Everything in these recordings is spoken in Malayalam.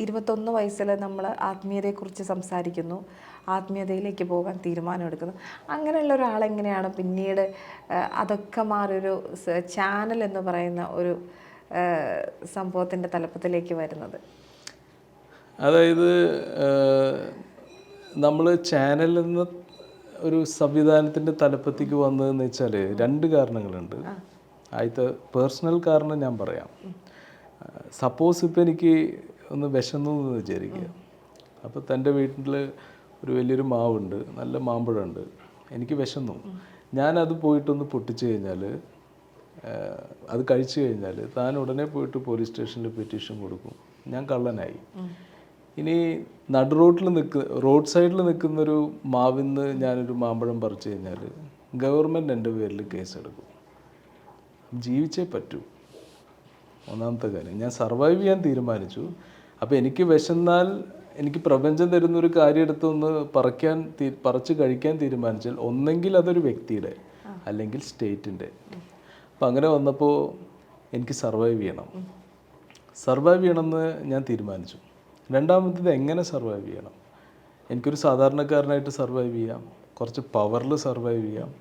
ഇരുപത്തൊന്ന് വയസ്സിൽ നമ്മൾ ആത്മീയതയെക്കുറിച്ച് സംസാരിക്കുന്നു. ആത്മീയതയിലേക്ക് പോകാൻ തീരുമാനമെടുക്കുന്നു. അങ്ങനെയുള്ള ഒരാളെങ്ങനെയാണ് പിന്നീട് അതൊക്കെ മാറിയൊരു ചാനൽ എന്ന് പറയുന്ന ഒരു സംഭവത്തിന്റെ തലപ്പത്തിലേക്ക് വരുന്നത്? അതായത് നമ്മൾ ചാനൽ എന്ന ഒരു സംവിധാനത്തിന്റെ തലപ്പത്തേക്ക് വന്നതെന്ന് വെച്ചാൽ രണ്ട് കാരണങ്ങളുണ്ട്. ആദ്യത്തെ പേഴ്സണൽ കാരണം ഞാൻ പറയാം. സപ്പോസ് ഇപ്പം എനിക്ക് ഒന്ന് വിശന്നു എന്ന് വിചാരിക്കുക. അപ്പോൾ തന്റെ വീട്ടിൽ ഒരു വലിയൊരു മാവുണ്ട് നല്ല മാമ്പഴമുണ്ട് എനിക്ക് വിശന്നു. ഞാനത് പോയിട്ടൊന്ന് പൊട്ടിച്ചു കഴിഞ്ഞാൽ അത് കഴിച്ചു കഴിഞ്ഞാൽ താൻ ഉടനെ പോയിട്ട് പോലീസ് സ്റ്റേഷനിൽ പെറ്റീഷൻ കൊടുക്കും. ഞാൻ കള്ളനായി. ഇനി നടു റോഡിൽ നിൽക്ക് റോഡ് സൈഡിൽ നിൽക്കുന്നൊരു മാവിന്ന് ഞാനൊരു മാമ്പഴം പറിച്ചു കഴിഞ്ഞാൽ ഗവൺമെന്റ് എന്റെ പേരിൽ കേസെടുക്കും. ജീവിച്ചേ പറ്റൂ. ഒന്നാമത്തെ കാര്യം. ഞാൻ സർവൈവ് ചെയ്യാൻ തീരുമാനിച്ചു. അപ്പോൾ എനിക്ക് വിശന്നാൽ എനിക്ക് പ്രപഞ്ചം തരുന്നൊരു കാര്യം എടുത്തൊന്ന് പറിക്കാൻ പറിച്ച് കഴിക്കാൻ തീരുമാനിച്ചാൽ ഒന്നെങ്കിൽ അതൊരു വ്യക്തിയുടെ അല്ലെങ്കിൽ സ്റ്റേറ്റിന്റെ. അപ്പം അങ്ങനെ വന്നപ്പോൾ എനിക്ക് സർവൈവ് ചെയ്യണം. സർവൈവ് ചെയ്യണമെന്ന് ഞാൻ തീരുമാനിച്ചു. രണ്ടാമത്തേത് എങ്ങനെ സർവൈവ് ചെയ്യണം? എനിക്കൊരു സാധാരണക്കാരനായിട്ട് സർവൈവ് ചെയ്യാം. കുറച്ച് പവറിൽ സർവൈവ് ചെയ്യാം.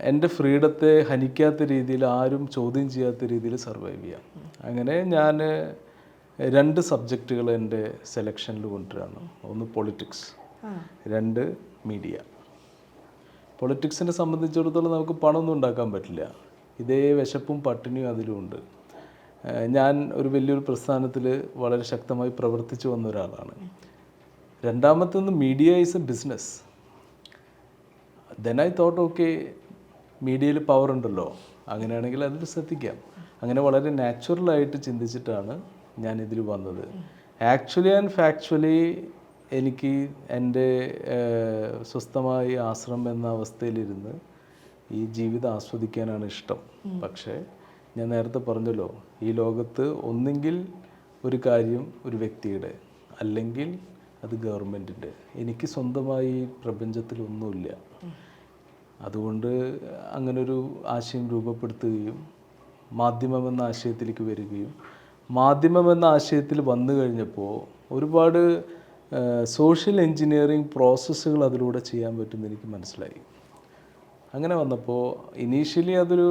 എന്റെ ഫ്രീഡത്തെ ഹനിക്കാത്ത രീതിയിൽ ആരും ചോദ്യം ചെയ്യാത്ത രീതിയിൽ സർവൈവ് ചെയ്യാം. അങ്ങനെ ഞാൻ രണ്ട് സബ്ജക്റ്റുകൾ എന്റെ സെലക്ഷനിൽ കൊണ്ടുവരാണ്. ഒന്ന് പൊളിറ്റിക്സ് രണ്ട് മീഡിയ. പൊളിറ്റിക്സിനെ സംബന്ധിച്ചിടത്തോളം നമുക്ക് പണമൊന്നും ഉണ്ടാക്കാൻ പറ്റില്ല. ഇതേ വിശപ്പും പട്ടിണിയും അതിലുമുണ്ട് ഞാൻ ഒരു വലിയൊരു പ്രസ്ഥാനത്തിൽ വളരെ ശക്തമായി പ്രവർത്തിച്ചു വന്ന ഒരാളാണ്. രണ്ടാമത്തൊന്ന് media is a business. Then I thought okay മീഡിയയിൽ പവർ ഉണ്ടല്ലോ. അങ്ങനെയാണെങ്കിൽ അതിൽ ശ്രദ്ധിക്കാം. അങ്ങനെ വളരെ നാച്ചുറലായിട്ട് ചിന്തിച്ചിട്ടാണ് ഞാൻ ഇതിൽ വന്നത്. ആക്ച്വലി ആൻഡ് ഫാക്ച്വലി എനിക്ക് എന്റെ സ്വസ്ഥമായി ആശ്രമം എന്ന അവസ്ഥയിലിരുന്ന് ഈ ജീവിതം ആസ്വദിക്കാനാണ് ഇഷ്ടം. പക്ഷേ ഞാൻ നേരത്തെ പറഞ്ഞല്ലോ ഈ ലോകത്ത് ഒന്നെങ്കിൽ ഒരു കാര്യം ഒരു വ്യക്തിയുടെ അല്ലെങ്കിൽ അത് ഗവൺമെന്റിന്റെ എനിക്ക് സ്വന്തമായി ഈ പ്രപഞ്ചത്തിലൊന്നുമില്ല അതുകൊണ്ട് അങ്ങനൊരു ആശയം രൂപപ്പെടുത്തുകയും മാധ്യമം എന്ന ആശയത്തിലേക്ക് വരികയും മാധ്യമം എന്ന ആശയത്തിൽ വന്നു കഴിഞ്ഞപ്പോൾ ഒരുപാട് സോഷ്യൽ എൻജിനീയറിങ് പ്രോസസ്സുകൾ അതിലൂടെ ചെയ്യാൻ പറ്റുമെന്ന് എനിക്ക് മനസ്സിലായി. അങ്ങനെ വന്നപ്പോൾ ഇനീഷ്യലി അതൊരു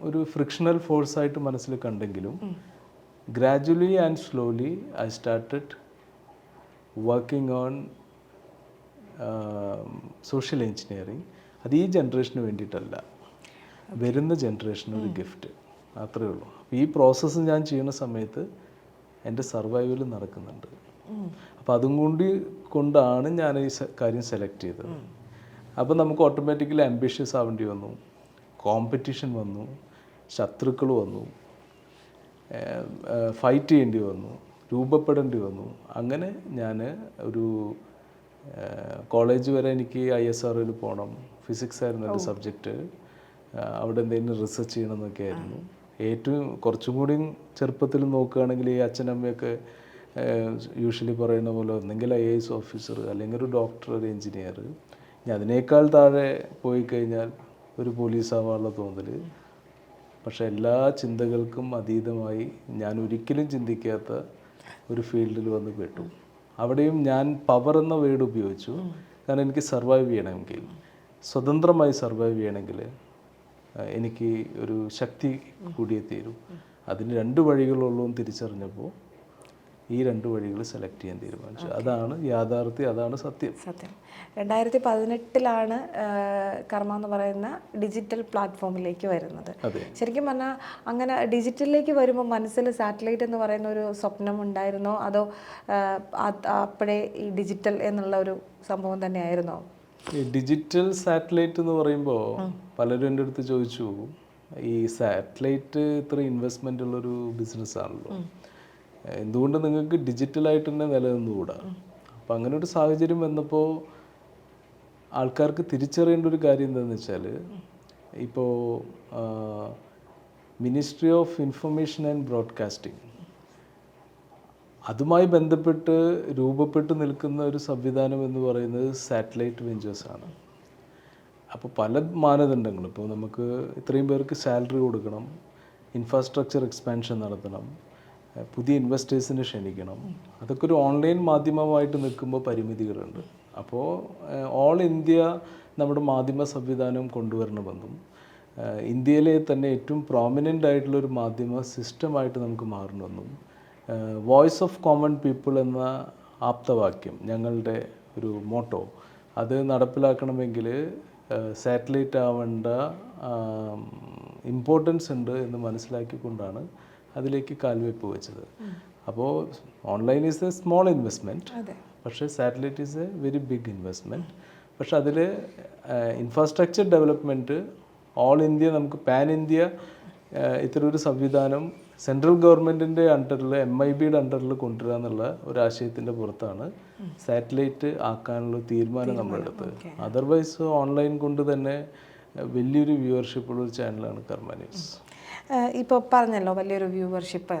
ഒരു ഫ്രിക്ഷണൽ ഫോഴ്സായിട്ട് മനസ്സിൽ കണ്ടെങ്കിലും gradually and slowly I started working on social engineering അത് ഈ ജനറേഷന് വേണ്ടിയിട്ടല്ല. വരുന്ന ജനറേഷന് ഒരു ഗിഫ്റ്റ് അത്രയേ ഉള്ളൂ. ഈ പ്രോസസ്സ് ഞാൻ ചെയ്യുന്ന സമയത്ത് എന്റെ സർവൈവൽ നടക്കുന്നുണ്ട്. അപ്പോൾ അതും കൂടി കൊണ്ടാണ് ഞാൻ ഈ കാര്യം സെലക്ട് ചെയ്തത്. അപ്പോൾ നമുക്ക് ഓട്ടോമാറ്റിക്കലി ആംബിഷ്യസ് ആവേണ്ടി വന്നു. കോമ്പറ്റീഷൻ വന്നു. ശത്രുക്കൾ വന്നു. ഫൈറ്റ് ചെയ്യേണ്ടി വന്നു. രൂപപ്പെടേണ്ടി വന്നു. അങ്ങനെ ഞാൻ ഒരു കോളേജ് വരെ എനിക്ക് ഐ എസ് ആർഒയിൽ പോകണം ഫിസിക്സ് ആയിരുന്നു എന്റെ സബ്ജക്റ്റ് അവിടെ എന്തെങ്കിലും റിസർച്ച് ചെയ്യണം എന്നൊക്കെ ആയിരുന്നു. ഏറ്റവും കുറച്ചും കൂടി ചെറുപ്പത്തിൽ നോക്കുകയാണെങ്കിൽ ഈ അച്ഛനമ്മയൊക്കെ യൂഷ്വലി പറയുന്ന പോലെ ഒന്നെങ്കിൽ ഐ എ എസ് ഓഫീസർ അല്ലെങ്കിൽ ഒരു ഡോക്ടർ ഒരു എഞ്ചിനീയർ ഇനി അതിനേക്കാൾ താഴെ പോയി കഴിഞ്ഞാൽ ഒരു പോലീസ് ആവാനുള്ള തോന്നൽ. പക്ഷേ എല്ലാ ചിന്തകൾക്കും അതീതമായി ഞാൻ ഒരിക്കലും ചിന്തിക്കാത്ത ഒരു ഫീൽഡിൽ വന്ന് പെട്ടു. അവിടെയും ഞാൻ പവർ എന്ന വേർഡ് ഉപയോഗിച്ചു. കാരണം എനിക്ക് സർവൈവ് ചെയ്യണമെങ്കിൽ സ്വതന്ത്രമായി സർവൈവ് ചെയ്യണമെങ്കിൽ എനിക്ക് ഒരു ശക്തി കൂടിയേ തീരൂ അതിന് രണ്ട് വഴികളുള്ളൂ എന്ന് തിരിച്ചറിഞ്ഞപ്പോൾ ഈ രണ്ട് വഴികൾ സെലക്ട് ചെയ്യാൻ തീരുമാനിച്ചു. അതാണ് യാഥാർത്ഥ്യം അതാണ് സത്യം. സത്യം. രണ്ടായിരത്തി പതിനെട്ടിലാണ് കർമ്മ എന്ന് പറയുന്ന ഡിജിറ്റൽ പ്ലാറ്റ്ഫോമിലേക്ക് വരുന്നത്. ശരിക്കും പറഞ്ഞാൽ അങ്ങനെ ഡിജിറ്റലിലേക്ക് വരുമ്പോൾ മനസ്സിൽ സാറ്റലൈറ്റ് എന്ന് പറയുന്ന ഒരു സ്വപ്നം ഉണ്ടായിരുന്നോ? അതോ അപ്പോഴേ ഈ ഡിജിറ്റൽ എന്നുള്ള ഒരു സംഭവം തന്നെയായിരുന്നോ? ഈ ഡിജിറ്റൽ സാറ്റലൈറ്റ് എന്ന് പറയുമ്പോൾ പലരും എന്റെ അടുത്ത് ചോദിച്ചു ഈ സാറ്റലൈറ്റ് ഇത്ര ഇൻവെസ്റ്റ്മെന്റ് ഉള്ളൊരു ബിസിനസ്സാണല്ലോ എന്തുകൊണ്ട് നിങ്ങൾക്ക് ഡിജിറ്റലായിട്ട് തന്നെ നിലനിന്നുകൂടാ അപ്പം അങ്ങനെ ഒരു സാഹചര്യം വന്നപ്പോൾ ആൾക്കാർക്ക് തിരിച്ചറിയേണ്ട ഒരു കാര്യം എന്താണെന്ന് വെച്ചാൽ ഇപ്പോൾ ministry of information and broadcasting അതുമായി ബന്ധപ്പെട്ട് രൂപപ്പെട്ടു നിൽക്കുന്ന ഒരു സംവിധാനം എന്ന് പറയുന്നത് സാറ്റലൈറ്റ് വെഞ്ചേഴ്സാണ് അപ്പോൾ പല മാനദണ്ഡങ്ങളും. ഇപ്പോൾ നമുക്ക് ഇത്രയും പേർക്ക് സാലറി കൊടുക്കണം ഇൻഫ്രാസ്ട്രക്ചർ എക്സ്പാൻഷൻ നടത്തണം പുതിയ ഇൻവെസ്റ്റേഴ്സിനെ ക്ഷണിക്കണം. അതൊക്കെ ഒരു ഓൺലൈൻ മാധ്യമമായിട്ട് നിൽക്കുമ്പോൾ പരിമിതികളുണ്ട്. അപ്പോൾ ഓൾ ഇന്ത്യ നമ്മുടെ മാധ്യമ സംവിധാനം കൊണ്ടുവരണമെന്നും ഇന്ത്യയിലെ തന്നെ ഏറ്റവും പ്രോമിനന്റ് ആയിട്ടുള്ള ഒരു മാധ്യമ സിസ്റ്റമായിട്ട് നമുക്ക് മാറണമെന്നും വോയിസ് ഓഫ് കോമൺ പീപ്പിൾ എന്ന ആപ്തവാക്യം ഞങ്ങളുടെ ഒരു മോട്ടോ അത് നടപ്പിലാക്കണമെങ്കിൽ സാറ്റലൈറ്റ് ആവേണ്ട ഇമ്പോർട്ടൻസ് ഉണ്ട് എന്ന് മനസ്സിലാക്കിക്കൊണ്ടാണ് അതിലേക്ക് കാൽവെപ്പ് വെച്ചത്. അപ്പോൾ online is a small investment പക്ഷേ satellite is a very big investment പക്ഷെ അതിൽ ഇൻഫ്രാസ്ട്രക്ചർ ഡെവലപ്മെന്റ് ഓൾ ഇന്ത്യ നമുക്ക് പാൻ ഇന്ത്യ ഇത്തരം ഒരു സംവിധാനം സെൻട്രൽ ഗവൺമെന്റിന്റെ അണ്ടറിൽ എം ഐ ബിയുടെ അണ്ടറിൽ കൊണ്ടുവരിക എന്നുള്ള ഒരു ആശയത്തിന്റെ പുറത്താണ് സാറ്റലൈറ്റ് ആക്കാനുള്ള തീരുമാനം നമ്മളെടുത്തത്. അതർവൈസ് ഓൺലൈൻ കൊണ്ട് തന്നെ വലിയൊരു വ്യൂവർഷിപ്പ് ഉള്ള ഒരു ചാനലാണ് കർമ്മ ന്യൂസ്. ഇപ്പോൾ പറഞ്ഞല്ലോ വലിയൊരു വ്യൂവർഷിപ്പ്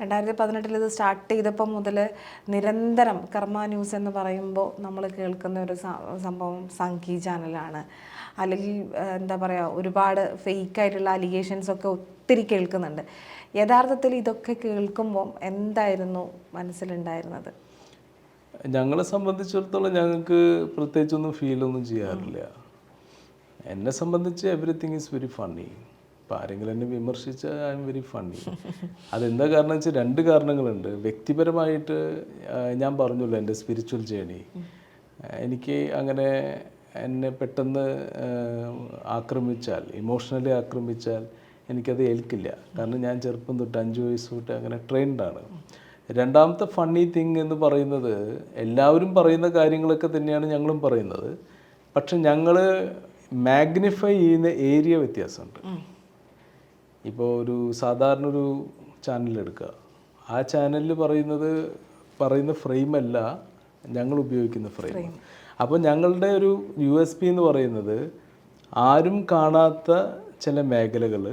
രണ്ടായിരത്തി പതിനെട്ടിൽ ഇത് സ്റ്റാർട്ട് ചെയ്തപ്പോൾ മുതൽ നിരന്തരം കർമ്മ ന്യൂസ് എന്ന് പറയുമ്പോൾ നമ്മൾ കേൾക്കുന്ന ഒരു സംഭവം സംഖി ചാനലാണ്. അല്ലെങ്കിൽ എന്താ പറയുക ഒരുപാട് ഫേക്കായിട്ടുള്ള അലിഗേഷൻസ് ഒക്കെ ഒത്തിരി കേൾക്കുന്നുണ്ട്. യഥാർത്ഥത്തിൽ ഇതൊക്കെ കേൾക്കുമ്പോൾ എന്തായിരുന്നു മനസ്സിലുണ്ടായിരുന്നത്? ഞങ്ങളെ സംബന്ധിച്ചിടത്തോളം ഞങ്ങൾക്ക് പ്രത്യേകിച്ചൊന്നും ഫീലൊന്നും ചെയ്യാറില്ല. എന്നെ സംബന്ധിച്ച് എവറിത്തിങ് ഈസ് വെരി ഫണ്ണി ഇപ്പം ആരെങ്കിലും എന്നെ വിമർശിച്ചാൽ ഐ എം വെരി ഫണ്ണി അതെന്താ കാരണം വെച്ചാൽ രണ്ട് കാരണങ്ങളുണ്ട്. വ്യക്തിപരമായിട്ട് ഞാൻ പറഞ്ഞല്ലോ എന്റെ സ്പിരിച്വൽ ജേണി എനിക്ക് അങ്ങനെ എന്നെ പെട്ടെന്ന് ആക്രമിച്ചാൽ ഇമോഷണലി ആക്രമിച്ചാൽ എനിക്കത് ഏൽക്കില്ല. കാരണം ഞാൻ ചെറുപ്പം തൊട്ട് അഞ്ച് വയസ്സ് തൊട്ട് അങ്ങനെ ട്രെയിൻഡാണ് രണ്ടാമത്തെ ഫണ്ണി തിങ് എന്ന് പറയുന്നത് എല്ലാവരും പറയുന്ന കാര്യങ്ങളൊക്കെ തന്നെയാണ് ഞങ്ങളും പറയുന്നത്. പക്ഷെ ഞങ്ങൾ മാഗ്നിഫൈ ചെയ്യുന്ന ഏരിയ വ്യത്യാസമുണ്ട്. ഇപ്പോൾ ഒരു സാധാരണ ഒരു ചാനൽ എടുക്കുക. ആ ചാനലിൽ പറയുന്നത് പറയുന്ന ഫ്രെയിമല്ല ഞങ്ങൾ ഉപയോഗിക്കുന്ന ഫ്രെയിം അപ്പോൾ ഞങ്ങളുടെ ഒരു യു എസ് പി എന്ന് പറയുന്നത് ആരും കാണാത്ത ചില മേഖലകൾ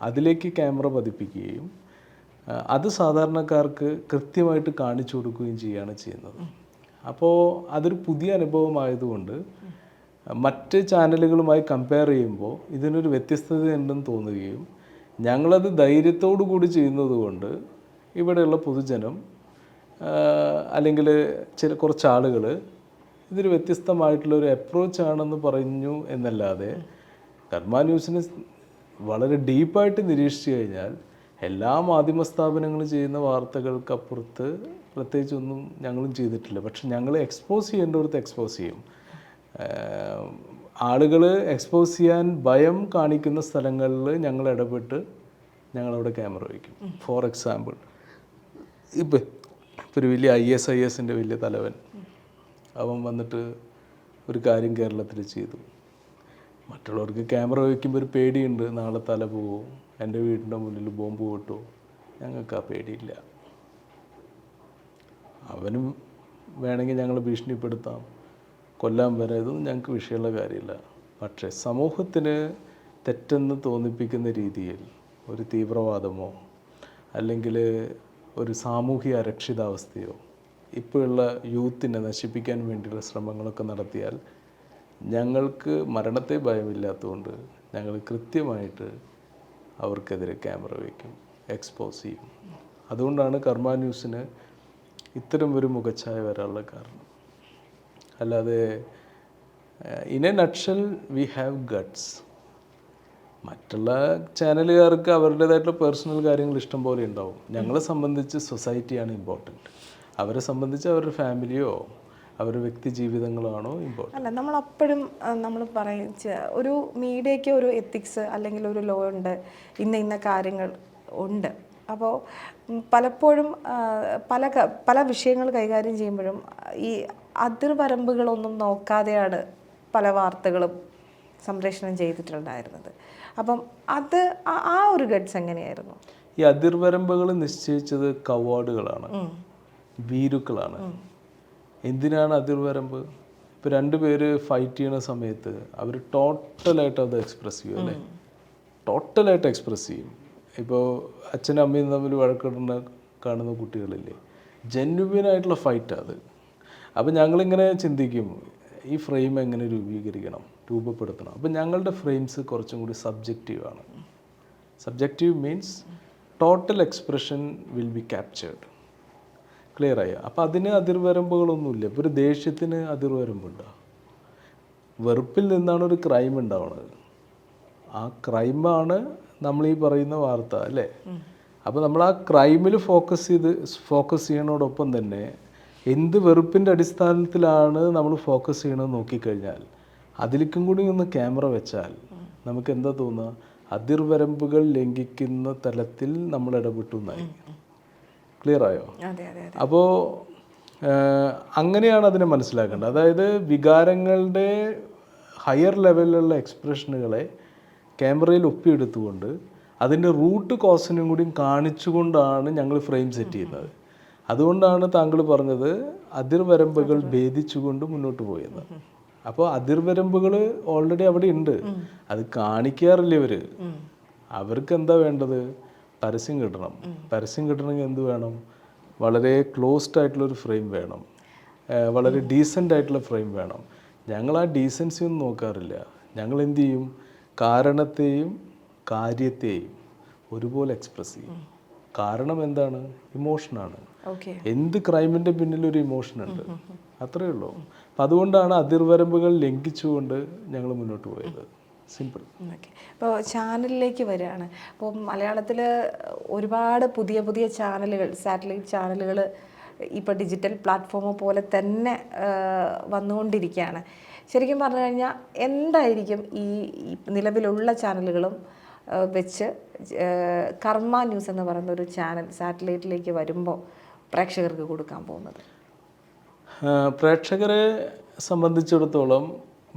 അതിലേക്ക് ക്യാമറ പതിപ്പിക്കുകയും അത് സാധാരണക്കാർക്ക് കൃത്യമായിട്ട് കാണിച്ചു കൊടുക്കുകയും ചെയ്യുകയാണ് ചെയ്യുന്നത്. അപ്പോൾ അതൊരു പുതിയ അനുഭവമായതുകൊണ്ട് മറ്റ് ചാനലുകളുമായി കമ്പയർ ചെയ്യുമ്പോൾ ഇതിനൊരു വ്യത്യസ്തത ഉണ്ടെന്ന് തോന്നുകയും ഞങ്ങളത് ധൈര്യത്തോടു കൂടി ചെയ്യുന്നത് കൊണ്ട് ഇവിടെയുള്ള പൊതുജനം അല്ലെങ്കിൽ ചില കുറച്ച് ആളുകൾ ഇതൊരു വ്യത്യസ്തമായിട്ടുള്ളൊരു അപ്രോച്ചാണെന്ന് പറഞ്ഞു എന്നല്ലാതെ കർമ്മ ന്യൂസിനെ വളരെ ഡീപ്പായിട്ട് നിരീക്ഷിച്ചു കഴിഞ്ഞാൽ എല്ലാ മാധ്യമ സ്ഥാപനങ്ങളും ചെയ്യുന്ന വാർത്തകൾക്കപ്പുറത്ത് പ്രത്യേകിച്ചൊന്നും ഞങ്ങളും ചെയ്തിട്ടില്ല. പക്ഷെ ഞങ്ങൾ എക്സ്പോസ് ചെയ്യേണ്ടവർക്ക് എക്സ്പോസ് ചെയ്യും. ആളുകൾ എക്സ്പോസ് ചെയ്യാൻ ഭയം കാണിക്കുന്ന സ്ഥലങ്ങളിൽ ഞങ്ങൾ ഇടപെട്ട് ഞങ്ങളവിടെ ക്യാമറ വയ്ക്കും. ഫോർ എക്സാമ്പിൾ ഇപ്പം ഇപ്പോൾ ഒരു വലിയ ഐ എസ് ഐ എസിന്റെ വലിയ തലവൻ അവൻ വന്നിട്ട് ഒരു കാര്യം കേരളത്തിൽ ചെയ്തു. മറ്റുള്ളവർക്ക് ക്യാമറ വയ്ക്കുമ്പോൾ ഒരു പേടിയുണ്ട്. നാളെ തല പോവോ. എന്റെ വീടിന്റെ മുന്നിൽ ബോംബ് പൊട്ടോ. ഞങ്ങൾക്ക് ആ പേടിയില്ല. അവനും വേണമെങ്കിൽ ഞങ്ങൾ ഭീഷണിപ്പെടുത്താം. കൊല്ലാൻ വരെ ഇതൊന്നും ഞങ്ങൾക്ക് വിഷയമുള്ള കാര്യമില്ല. പക്ഷേ സമൂഹത്തിന് തെറ്റെന്ന് തോന്നിപ്പിക്കുന്ന രീതിയിൽ ഒരു തീവ്രവാദമോ അല്ലെങ്കിൽ ഒരു സാമൂഹിക അരക്ഷിതാവസ്ഥയോ ഇപ്പോഴുള്ള യൂത്തിനെ നശിപ്പിക്കാൻ വേണ്ടിയുള്ള ശ്രമങ്ങളൊക്കെ നടത്തിയാൽ ഞങ്ങൾക്ക് മരണത്തെ ഭയമില്ലാത്തതുകൊണ്ട് ഞങ്ങൾ കൃത്യമായിട്ട് അവർക്കെതിരെ ക്യാമറ വയ്ക്കും എക്സ്പോസ് ചെയ്യും. അതുകൊണ്ടാണ് കർമ്മ ന്യൂസിന് ഇത്തരം ഒരു മുഖച്ഛായ വരാനുള്ള കാരണം. അല്ലാതെ in a nutshell we have guts മറ്റുള്ള ചാനലുകാർക്ക് അവരുടേതായിട്ടുള്ള പേഴ്സണൽ കാര്യങ്ങൾ ഇഷ്ടം പോലെ ഉണ്ടാവും. ഞങ്ങളെ സംബന്ധിച്ച് സൊസൈറ്റിയാണ് ഇമ്പോർട്ടന്റ് അവരെ സംബന്ധിച്ച് അവരുടെ ഫാമിലിയോ അവരുടെ വ്യക്തി ജീവിതങ്ങളാണോ അല്ല നമ്മൾ അപ്പോഴും നമ്മൾ പറയും ഒരു മീഡിയയ്ക്ക് ഒരു എത്തിക്സ് അല്ലെങ്കിൽ ഒരു ലോ ഉണ്ട് ഇന്ന ഇന്ന കാര്യങ്ങൾ ഉണ്ട്. അപ്പോൾ പലപ്പോഴും പല പല വിഷയങ്ങൾ കൈകാര്യം ചെയ്യുമ്പോഴും ഈ അതിർവരമ്പുകളൊന്നും നോക്കാതെയാണ് പല വാർത്തകളും സംപ്രേഷണം ചെയ്തിട്ടുണ്ടായിരുന്നത്. അപ്പം അത് ആ- ആ ഒരു ഗഡ്സ് എങ്ങനെയായിരുന്നു? ഈ അതിർവരമ്പുകൾ നിശ്ചയിച്ചത് കവാർഡുകളാണ് ഭീരുക്കളാണ്. എന്തിനാണ് അതിർവരമ്പ് ഇപ്പോൾ രണ്ട് പേര് ഫൈറ്റ് ചെയ്യുന്ന സമയത്ത് അവർ ടോട്ടലായിട്ട് അത് എക്സ്പ്രസ് ചെയ്യും അല്ലേ? ടോട്ടലായിട്ട് എക്സ്പ്രസ് ചെയ്യും. ഇപ്പോൾ അച്ഛനും അമ്മയും തമ്മിൽ വഴക്കിടുന്ന കാണുന്ന കുട്ടികളില്ലേ? ജെന്യുവിനായിട്ടുള്ള ഫൈറ്റ് അത്. അപ്പോൾ ഞങ്ങളിങ്ങനെ ചിന്തിക്കും ഈ ഫ്രെയിം എങ്ങനെ രൂപീകരിക്കണം രൂപപ്പെടുത്തണം? അപ്പം ഞങ്ങളുടെ ഫ്രെയിംസ് കുറച്ചും കൂടി സബ്ജക്റ്റീവാണ് subjective means total expression will be captured clear ആയോ അപ്പോൾ അതിന് അതിർവരമ്പുകളൊന്നുമില്ല. ഇപ്പോൾ ഒരു ദേഷ്യത്തിന് അതിർവരമ്പുണ്ടോ. വെറുപ്പിൽ നിന്നാണ് ഒരു ക്രൈം ഉണ്ടാവുന്നത് ആ ക്രൈമാണ് നമ്മൾ ഈ പറയുന്ന വാർത്ത അല്ലേ? അപ്പോൾ നമ്മൾ ആ ക്രൈമിൽ ഫോക്കസ് ചെയ്ത് ഫോക്കസ് ചെയ്യണോടൊപ്പം തന്നെ എന്ത് വെറുപ്പിന്റെ അടിസ്ഥാനത്തിലാണ് നമ്മൾ ഫോക്കസ് ചെയ്യണമെന്ന് നോക്കിക്കഴിഞ്ഞാൽ അതിലേക്കും കൂടി ഒന്ന് ക്യാമറ വെച്ചാൽ നമുക്ക് എന്താ തോന്നുക? അതിർവരമ്പുകൾ ലംഘിക്കുന്ന തലത്തിൽ നമ്മൾ ഇടപെട്ടു എന്നായി ക്ലിയർ ആയോ അപ്പോൾ അങ്ങനെയാണ് അതിനെ മനസ്സിലാക്കേണ്ടത്. അതായത് വികാരങ്ങളുടെ ഹയർ ലെവലിലുള്ള എക്സ്പ്രഷനുകളെ ക്യാമറയിൽ ഒപ്പിയെടുത്തുകൊണ്ട് അതിന്റെ റൂട്ട് കോസിനും കൂടിയും കാണിച്ചുകൊണ്ടാണ് ഞങ്ങൾ ഫ്രെയിം സെറ്റ് ചെയ്യുന്നത്. അതുകൊണ്ടാണ് താങ്കൾ പറഞ്ഞത് അതിർവരമ്പുകൾ ഭേദിച്ചുകൊണ്ട് മുന്നോട്ട് പോയത്. അപ്പോൾ അതിർവരമ്പുകൾ ഓൾറെഡി അവിടെ ഉണ്ട്. അത് കാണിക്കാറില്ല ഇവർ. അവർക്ക് എന്താ വേണ്ടത്? പരസ്യം കിട്ടണം. പരസ്യം കിട്ടണമെങ്കിൽ എന്ത് വേണം? വളരെ ക്ലോസ്ഡ് ആയിട്ടുള്ള ഒരു ഫ്രെയിം വേണം. വളരെ ഡീസന്റ് ആയിട്ടുള്ള ഫ്രെയിം വേണം. ഞങ്ങൾ ആ ഡീസൻസി ഒന്നും നോക്കാറില്ല. ഞങ്ങൾ എന്ത് ചെയ്യും? കാരണത്തെയും കാര്യത്തെയും ഒരുപോലെ എക്സ്പ്രസ് ചെയ്യും. കാരണം എന്താണ്? ഇമോഷനാണ് എന്ത് ക്രൈമിന്റെ പിന്നിൽ ഒരു ഇമോഷൻ ഉണ്ട്? അത്രയേ ഉള്ളൂ. അപ്പം അതുകൊണ്ടാണ് അതിർവരമ്പുകൾ ലംഘിച്ചുകൊണ്ട് ഞങ്ങൾ മുന്നോട്ട് പോയത്. സിമ്പിൾ. ഓക്കെ. അപ്പോൾ ചാനലിലേക്ക് വരികയാണ്. അപ്പോൾ മലയാളത്തിൽ ഒരുപാട് പുതിയ പുതിയ ചാനലുകൾ സാറ്റലൈറ്റ് ചാനലുകൾ ഇപ്പോൾ ഡിജിറ്റൽ പ്ലാറ്റ്ഫോം പോലെ തന്നെ വന്നുകൊണ്ടിരിക്കുകയാണ്. ശരിക്കും പറഞ്ഞു കഴിഞ്ഞാൽ എന്തായിരിക്കും ഈ നിലവിലുള്ള ചാനലുകളും വെച്ച് കർമ്മ ന്യൂസ് എന്ന് പറയുന്ന ഒരു ചാനൽ സാറ്റലൈറ്റിലേക്ക് വരുമ്പോൾ പ്രേക്ഷകർക്ക് കൊടുക്കാൻ പോകുന്നത്? പ്രേക്ഷകരെ സംബന്ധിച്ചിടത്തോളം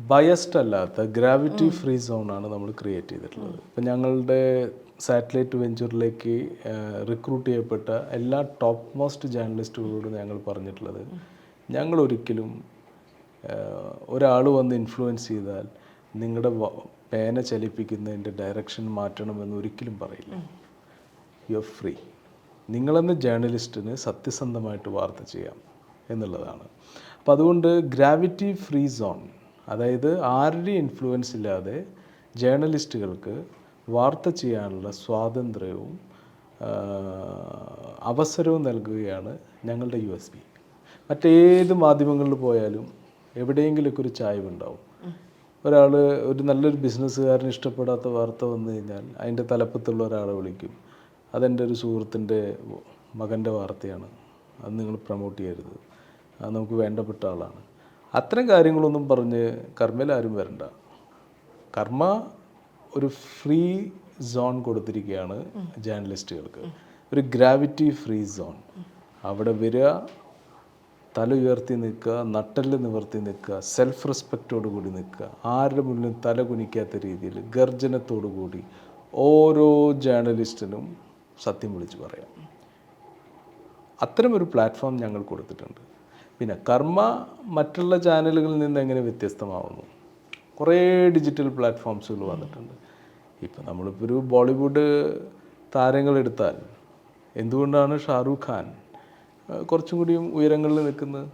ബയസ്ഡ് അല്ലാത്ത ഗ്രാവിറ്റി ഫ്രീ സോൺ ആണ് നമ്മൾ ക്രിയേറ്റ് ചെയ്തിട്ടുള്ളത്. ഇപ്പം ഞങ്ങളുടെ സാറ്റലൈറ്റ് വെഞ്ചറിലേക്ക് റിക്രൂട്ട് ചെയ്യപ്പെട്ട എല്ലാ ടോപ്പ് മോസ്റ്റ് ജേർണലിസ്റ്റുകളോടും ഞങ്ങൾ പറഞ്ഞിട്ടുള്ളത് ഞങ്ങൾ ഒരിക്കലും ഒരാൾ വന്ന് ഇൻഫ്ലുവൻസ് ചെയ്താൽ നിങ്ങളുടെ പേന ചലിപ്പിക്കുന്നതിന്റെ ഡയറക്ഷൻ മാറ്റണമെന്ന് ഒരിക്കലും പറയില്ല. യു ആർ ഫ്രീ നിങ്ങളെന്ന ജേർണലിസ്റ്റിന് സത്യസന്ധമായിട്ട് വാർത്ത ചെയ്യാം എന്നുള്ളതാണ്. അപ്പോൾ അതുകൊണ്ട് ഗ്രാവിറ്റി ഫ്രീ സോൺ അതായത് ആരുടെയും ഇൻഫ്ലുവൻസ് ഇല്ലാതെ ജേർണലിസ്റ്റുകൾക്ക് വാർത്ത ചെയ്യാനുള്ള സ്വാതന്ത്ര്യവും അവസരവും നൽകുകയാണ് ഞങ്ങളുടെ യു എസ് ബി മറ്റേത് മാധ്യമങ്ങളിൽ പോയാലും എവിടെയെങ്കിലുമൊക്കെ ഒരു ചായവുണ്ടാവും. ഒരാൾ ഒരു നല്ലൊരു ബിസിനസ്സുകാരന് ഇഷ്ടപ്പെടാത്ത വാർത്ത വന്നു കഴിഞ്ഞാൽ അതിന്റെ തലപ്പത്തുള്ള ഒരാളെ വിളിക്കും. അതെന്റെ ഒരു സുഹൃത്തിന്റെ മകന്റെ വാർത്തയാണ്. അത് നിങ്ങൾ പ്രൊമോട്ട് ചെയ്യരുത്. അത് നമുക്ക് വേണ്ടപ്പെട്ട ആളാണ്. അത്തരം കാര്യങ്ങളൊന്നും പറഞ്ഞ് കർമ്മയിൽ ആരും വരണ്ട. കർമ്മ ഒരു ഫ്രീ സോൺ കൊടുത്തിരിക്കുകയാണ് ജേർണലിസ്റ്റുകൾക്ക് ഒരു ഗ്രാവിറ്റി ഫ്രീ സോൺ അവിടെ വരിക തല ഉയർത്തി നിൽക്കുക നട്ടൽ നിവർത്തി നിൽക്കുക സെൽഫ് റെസ്പെക്റ്റോട് കൂടി നിൽക്കുക ആരുടെ മുന്നിലും തല കുനിക്കാത്ത രീതിയിൽ ഗർജനത്തോടു കൂടി ഓരോ ജേർണലിസ്റ്റിനും സത്യം വിളിച്ചു പറയാം. അത്തരമൊരു പ്ലാറ്റ്ഫോം ഞങ്ങൾ കൊടുത്തിട്ടുണ്ട്. പിന്നെ കർമ്മ മറ്റുള്ള ചാനലുകളിൽ നിന്ന് എങ്ങനെ വ്യത്യസ്തമാവുന്നു? കുറേ ഡിജിറ്റൽ പ്ലാറ്റ്ഫോംസുകൾ വന്നിട്ടുണ്ട്. ഇപ്പം നമ്മളിപ്പോൾ ഒരു ബോളിവുഡ് താരങ്ങളെടുത്താൽ എന്തുകൊണ്ടാണ് ഷാറൂഖ് ഖാൻ കുറച്ചും കൂടിയും ഉയരങ്ങളിൽ നിൽക്കുന്നത്?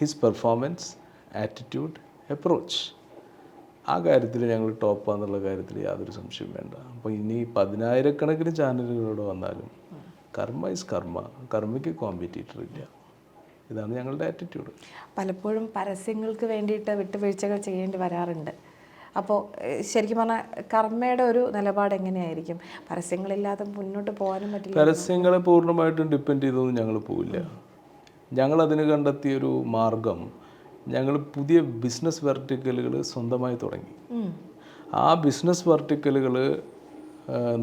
ഹിസ് പെർഫോമൻസ് ആറ്റിറ്റ്യൂഡ് അപ്രോച്ച് ആ കാര്യത്തിൽ ഞങ്ങൾ ടോപ്പാന്നുള്ള കാര്യത്തിൽ യാതൊരു സംശയവും വേണ്ട. അപ്പോൾ ഇനി പതിനായിരക്കണക്കിന് ചാനലുകളോട് വന്നാലും കർമ്മ ഇസ് കർമ്മ. കർമ്മയ്ക്ക് കോമ്പറ്റീറ്റർ ഇല്ല. ഇതാണ് ഞങ്ങളുടെ ആറ്റിറ്റ്യൂഡ് പലപ്പോഴും പരസ്യങ്ങൾക്ക് വേണ്ടിയിട്ട് വിട്ടുവീഴ്ചകൾ ചെയ്യേണ്ടി വരാറുണ്ട്. അപ്പോൾ ശരിക്കും പറഞ്ഞാൽ കർമ്മയുടെ ഒരു നിലപാട് എങ്ങനെയായിരിക്കും? പരസ്യങ്ങളില്ലാതെ മുന്നോട്ട് പോകാനും പറ്റില്ല. പരസ്യങ്ങളെ പൂർണമായിട്ടും ഡിപ്പെൻഡ് ചെയ്തൊന്നും ഞങ്ങൾ പോവില്ല. ഞങ്ങൾ അതിന് കണ്ടെത്തിയൊരു മാർഗം ഞങ്ങൾ പുതിയ ബിസിനസ് വെർട്ടിക്കലുകൾ സ്വന്തമായി തുടങ്ങി. ആ ബിസിനസ് വെർട്ടിക്കലുകൾ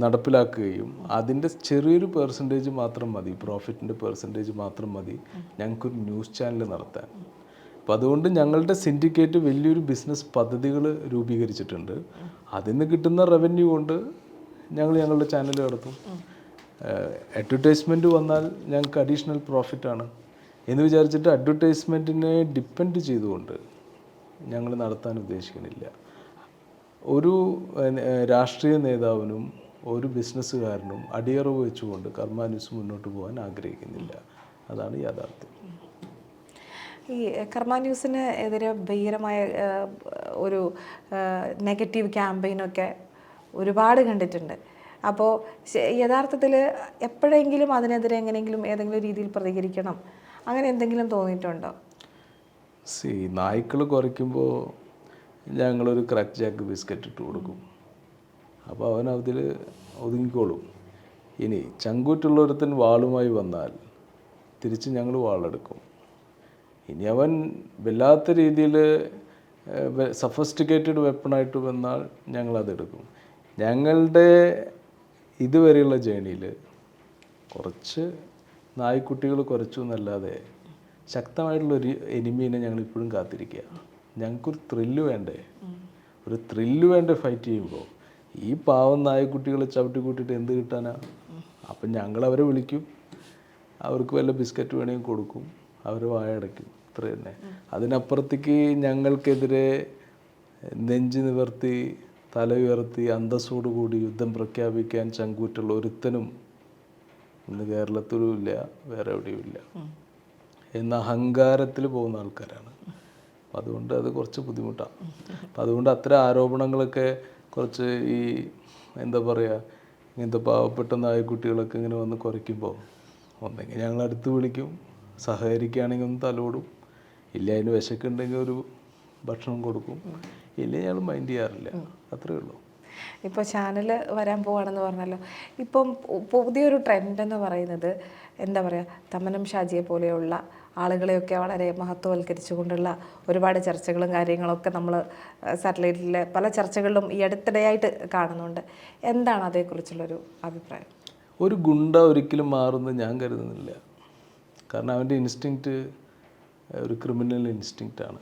നടപ്പിലാക്കുകയും അതിന്റെ ചെറിയൊരു പെർസെന്റേജ് മാത്രം മതി പ്രോഫിറ്റിന്റെ പെർസെന്റേജ് മാത്രം മതി ഞങ്ങൾക്കൊരു ന്യൂസ് ചാനൽ നടത്താൻ. അപ്പം അതുകൊണ്ട് ഞങ്ങളുടെ സിൻഡിക്കേറ്റ് വലിയൊരു ബിസിനസ് പദ്ധതികൾ രൂപീകരിച്ചിട്ടുണ്ട്. അതിൽ നിന്ന് കിട്ടുന്ന റവന്യൂ കൊണ്ട് ഞങ്ങൾ ഞങ്ങളുടെ ചാനൽ നടത്തും. അഡ്വർടൈസ്മെന്റ് വന്നാൽ ഞങ്ങൾക്ക് അഡീഷണൽ പ്രോഫിറ്റാണ് എന്ന് വിചാരിച്ചിട്ട് അഡ്വർടൈസ്മെന്റിനെ ഡിപ്പെൻഡ് ചെയ്തുകൊണ്ട് ഞങ്ങൾ നടത്താൻ ഉദ്ദേശിക്കുന്നില്ല. ഒരു രാഷ്ട്രീയ നേതാവിനും ഒരു ബിസിനസ്സുകാരനും അടിയറവ് വെച്ചുകൊണ്ട് കർമാനുസ് മുന്നോട്ട് പോകാൻ ആഗ്രഹിക്കുന്നില്ല. അതാണ് യാഥാർത്ഥ്യം. ഈ കർമ്മ ന്യൂസിന് എതിരെ ഭീകരമായ ഒരു നെഗറ്റീവ് ക്യാമ്പയിനൊക്കെ ഒരുപാട് കണ്ടിട്ടുണ്ട്. അപ്പോൾ യഥാർത്ഥത്തിൽ എപ്പോഴെങ്കിലും അതിനെതിരെ എങ്ങനെയെങ്കിലും ഏതെങ്കിലും രീതിയിൽ പ്രതികരിക്കണം. അങ്ങനെ എന്തെങ്കിലും തോന്നിയിട്ടുണ്ടോ? സി നായ്ക്കൾ കുറയ്ക്കുമ്പോൾ ഞങ്ങളൊരു ക്രാക്ക് ജാക്ക് ബിസ്ക്കറ്റ് ഇട്ട് കൊടുക്കും. അപ്പോൾ അവൻ അതിൽ ഒതുങ്ങിക്കോളും. ഇനി ചങ്കൂറ്റുള്ളൊരുത്തൻ വാളുമായി വന്നാൽ തിരിച്ച് ഞങ്ങൾ വാളെടുക്കും. ഇനി അവൻ വല്ലാത്ത രീതിയിൽ സഫസ്റ്റിക്കേറ്റഡ് വെപ്പണായിട്ട് വന്നാൽ ഞങ്ങളതെടുക്കും. ഞങ്ങളുടെ ഇതുവരെയുള്ള ജേണിയിൽ കുറച്ച് നായ്ക്കുട്ടികൾ കുറച്ചു എന്നല്ലാതെ ശക്തമായിട്ടുള്ളൊരു എനിമീനെ ഞങ്ങൾ ഇപ്പോഴും കാത്തിരിക്കുക ഞങ്ങൾക്കൊരു ത്രില്ല് വേണ്ടേ? ഒരു ത്രില്ല് വേണ്ടേ ഫൈറ്റ് ചെയ്യുമ്പോൾ ഈ പാവം നായക്കുട്ടികളെ ചവിട്ടി കൂട്ടിയിട്ട് എന്ത് കിട്ടാനാ? അപ്പം ഞങ്ങൾ അവരെ വിളിക്കും. അവർക്ക് വല്ല ബിസ്ക്കറ്റ് വേണമെങ്കിൽ കൊടുക്കും. അവർ വായടയ്ക്കും ഇത്ര തന്നെ. അതിനപ്പുറത്തേക്ക് ഞങ്ങൾക്കെതിരെ നെഞ്ച് നിവർത്തി തല ഉയർത്തി അന്തസ്സോടുകൂടി യുദ്ധം പ്രഖ്യാപിക്കാൻ ചങ്കൂറ്റുള്ള ഒരുത്തനും ഇന്ന് കേരളത്തിലും ഇല്ല വേറെ എവിടെയും ഇല്ല എന്ന അഹങ്കാരത്തിൽ പോകുന്ന ആൾക്കാരാണ്. അപ്പം അതുകൊണ്ട് അത് കുറച്ച് ബുദ്ധിമുട്ടാണ്. അപ്പം അതുകൊണ്ട് അത്തരം ആരോപണങ്ങളൊക്കെ കുറച്ച് ഈ എന്താ പറയുക ഇങ്ങനത്തെ പാവപ്പെട്ട നായക്കുട്ടികളൊക്കെ ഇങ്ങനെ വന്ന് കുറയ്ക്കുമ്പോൾ ഒന്നെങ്കിൽ ഞങ്ങൾ അടുത്ത് വിളിക്കും സഹകരിക്കുകയാണെങ്കിൽ ഒന്ന് തലോടും. ഇല്ല അതിന് വിശക്കുണ്ടെങ്കിൽ ഒരു ഭക്ഷണം കൊടുക്കും. ഇല്ല ഞങ്ങൾ മൈൻഡ് ചെയ്യാറില്ല. അത്രയേ ഉള്ളൂ. ഇപ്പോൾ ചാനൽ വരാൻ പോവാണെന്ന് പറഞ്ഞല്ലോ. ഇപ്പം പുതിയൊരു ട്രെൻഡ് എന്ന് പറയുന്നത് എന്താ പറയുക തമനം ഷാജിയെ പോലെയുള്ള ആളുകളെയൊക്കെ വളരെ മഹത്വവൽക്കരിച്ചുകൊണ്ടുള്ള ഒരുപാട് ചർച്ചകളും കാര്യങ്ങളൊക്കെ നമ്മൾ സാറ്റലൈറ്റിലെ പല ചർച്ചകളിലും ഈ അടുത്തിടെയായിട്ട് കാണുന്നുണ്ട്. എന്താണ് അതേക്കുറിച്ചുള്ളൊരു അഭിപ്രായം? ഒരു ഗുണ്ട ഒരിക്കലും മാറുമെന്ന് ഞാൻ കരുതുന്നില്ല. കാരണം അവന്റെ ഇൻസ്റ്റിങ്ക്റ്റ് ഒരു ക്രിമിനൽ ഇൻസ്റ്റിങ്ക്റ്റ് ആണ്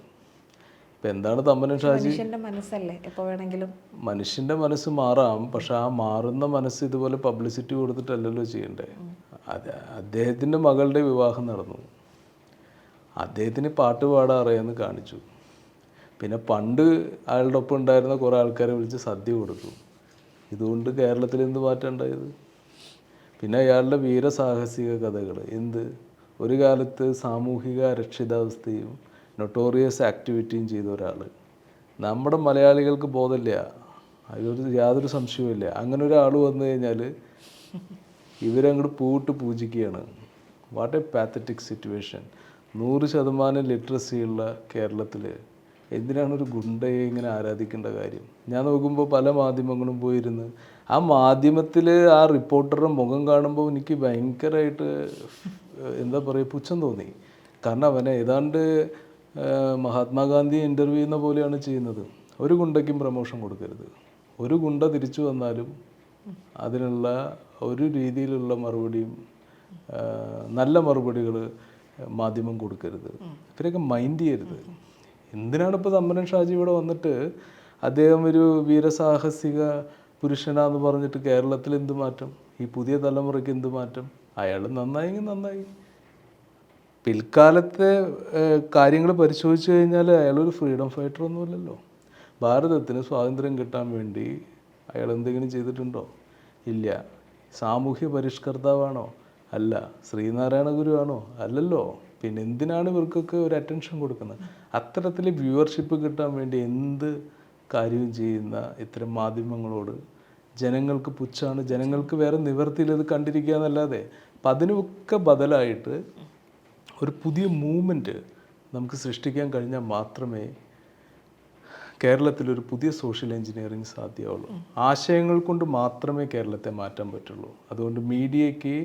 ഇപ്പം എന്താണ് തമ്മനം ഷാജി? മനുഷ്യന്റെ മനസ്സല്ലേ? എപ്പോൾ വേണമെങ്കിലും. മനുഷ്യന്റെ മനസ്സ് മാറാം. പക്ഷെ ആ മാറുന്ന മനസ്സ് ഇതുപോലെ പബ്ലിസിറ്റി കൊടുത്തിട്ടല്ലല്ലോ ചെയ്യണ്ടേ. അത് അദ്ദേഹത്തിന്റെ മകളുടെ വിവാഹം നടന്നു. അദ്ദേഹത്തിന് പാട്ട് പാടാൻ അറിയാമെന്ന് കാണിച്ചു. പിന്നെ പണ്ട് അയാളുടെ ഒപ്പം ഉണ്ടായിരുന്ന കുറേ ആൾക്കാരെ വിളിച്ച് സദ്യ കൊടുത്തു. ഇതുകൊണ്ട് കേരളത്തിൽ എന്ത് മാറ്റം ഉണ്ടായത് പിന്നെ അയാളുടെ വീരസാഹസിക കഥകൾ എന്ത്? ഒരു കാലത്ത് സാമൂഹിക അരക്ഷിതാവസ്ഥയും നൊട്ടോറിയസ് ആക്ടിവിറ്റിയും ചെയ്ത ഒരാൾ നമ്മുടെ മലയാളികൾക്ക് ബോധമില്ല. അതിലൊരു യാതൊരു സംശയവുമില്ല. അങ്ങനെ ഒരാൾ വന്നു കഴിഞ്ഞാൽ ഇവരങ്ങോട്ട് പൂട്ട് പൂജിക്കുകയാണ്. വാട്ട് എ പാത്തറ്റിക് സിറ്റുവേഷൻ നൂറ് ശതമാനം ലിറ്ററസിയുള്ള കേരളത്തിൽ എന്തിനാണ് ഒരു ഗുണ്ടയെ ഇങ്ങനെ ആരാധിക്കേണ്ട കാര്യം? ഞാൻ നോക്കുമ്പോൾ പല മാധ്യമങ്ങളും പോയിരുന്ന്. ആ മാധ്യമത്തിൽ ആ റിപ്പോർട്ടറുടെ മുഖം കാണുമ്പോൾ എനിക്ക് ഭയങ്കരമായിട്ട് എന്താ പറയുക പുച്ഛം തോന്നി. കാരണം അവനെ ഏതാണ്ട് മഹാത്മാഗാന്ധി ഇന്റർവ്യൂ ചെയ്യുന്ന പോലെയാണ് ചെയ്യുന്നത്. ഒരു ഗുണ്ടയ്ക്കും പ്രമോഷൻ കൊടുക്കരുത്. ഒരു ഗുണ്ട തിരിച്ചു വന്നാലും അതിനുള്ള ഒരു രീതിയിലുള്ള മറുപടിയും നല്ല മറുപടികൾ മാധ്യമം കൊടുക്കരുത്. ഇവരൊക്കെ മൈൻഡ് ചെയ്യരുത്. എന്തിനാണ് ഇപ്പോൾ തമ്മനൻ ഷാജി ഇവിടെ വന്നിട്ട് അദ്ദേഹം ഒരു വീരസാഹസിക പുരുഷനാന്ന് പറഞ്ഞിട്ട് കേരളത്തിൽ എന്ത് മാറ്റം? ഈ പുതിയ തലമുറയ്ക്ക് എന്ത് മാറ്റം? അയാൾ നന്നായെങ്കിൽ നന്നായി. പിൽക്കാലത്തെ കാര്യങ്ങൾ പരിശോധിച്ച് കഴിഞ്ഞാൽ അയാളൊരു ഫ്രീഡം ഫൈറ്റർ ഒന്നുമില്ലല്ലോ. ഭാരതത്തിന് സ്വാതന്ത്ര്യം കിട്ടാൻ വേണ്ടി അയാൾ എന്തെങ്കിലും ചെയ്തിട്ടുണ്ടോ? ഇല്ല. സാമൂഹ്യ പരിഷ്കർത്താവാണോ? അല്ല ശ്രീനാരായണ ഗുരു ആണോ അല്ലല്ലോ. പിന്നെ എന്തിനാണ് ഇവർക്കൊക്കെ ഒരു അറ്റൻഷൻ കൊടുക്കുന്നത്? അത്തരത്തിൽ വ്യൂവർഷിപ്പ് കിട്ടാൻ വേണ്ടി എന്ത് കാര്യവും ചെയ്യുന്ന ഇത്തരം മാധ്യമങ്ങളോട് ജനങ്ങൾക്ക് പുച്ഛാണ് ജനങ്ങൾക്ക് വേറെ നിവർത്തിയിൽ ഇത് കണ്ടിരിക്കുക എന്നല്ലാതെ. അപ്പം അതിനൊക്കെ ബദലായിട്ട് ഒരു പുതിയ മൂവ്മെന്റ് നമുക്ക് സൃഷ്ടിക്കാൻ കഴിഞ്ഞാൽ മാത്രമേ കേരളത്തിലൊരു പുതിയ സോഷ്യൽ എഞ്ചിനീയറിംഗ് സാധ്യമാവുള്ളൂ. ആശയങ്ങൾ കൊണ്ട് മാത്രമേ കേരളത്തെ മാറ്റാൻ പറ്റുള്ളൂ. അതുകൊണ്ട് മീഡിയയ്ക്ക്